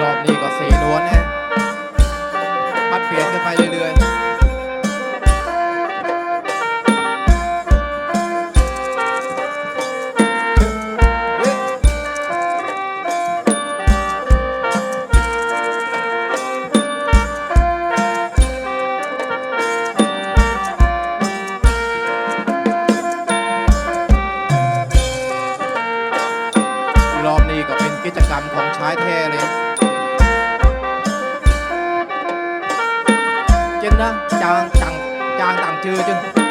รอบนี้ก็สีนวลนะพัดเปลี่ยนกันไปเรื่อยๆเฮ้ยรอบนี้ก็เป็นกิจกรรมของชายแท้เลย เจนนะจาง